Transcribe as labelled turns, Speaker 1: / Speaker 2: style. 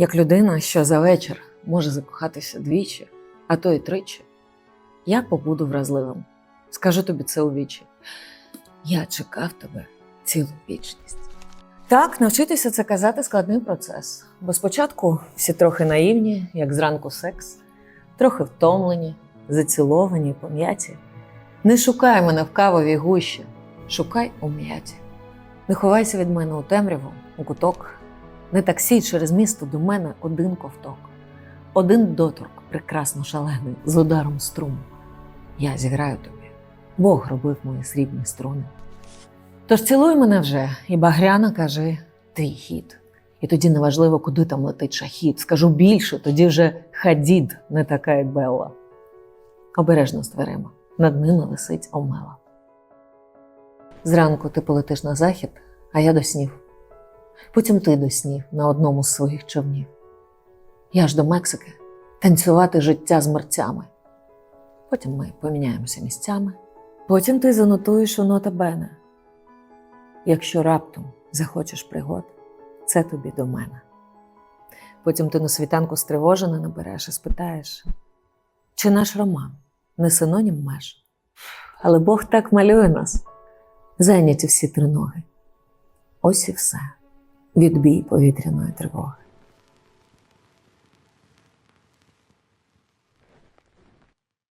Speaker 1: Як людина, що за вечір може закохатися двічі, а то й тричі, я побуду вразливим. Скажу тобі це у вічі. Я чекав тебе цілу вічність. Так, навчитися це казати складний процес. Бо спочатку всі трохи наївні, як зранку секс, трохи втомлені, заціловані, пом'яті. Не шукай мене в кавовій гущі, шукай у м'яті. Не ховайся від мене у темряву, у куток. Не таксій через місто до мене один ковток. Один доторк, прекрасно шалений, з ударом струму. Я зіграю тобі. Бог робив мої срібні струни. Тож цілуй мене вже, і багряна кажи твій хід. І тоді неважливо, куди там летить шахід. Скажу більше, тоді вже хадід не така, як Белла. Обережно з дверима, над ними висить омела. Зранку ти полетиш на захід, а я до снів. Потім ти до снів на одному з своїх човнів. Я ж до Мексики танцювати життя з мерцями. Потім ми поміняємося місцями. Потім ти занотуєш у нота Бене. Якщо раптом захочеш пригод, це тобі до мене. Потім ти на світанку стривожена набереш і спитаєш, чи наш роман не синонім меж? Але Бог так малює нас, зайняті всі три ноги. Ось і все. Відбій повітряної тривоги.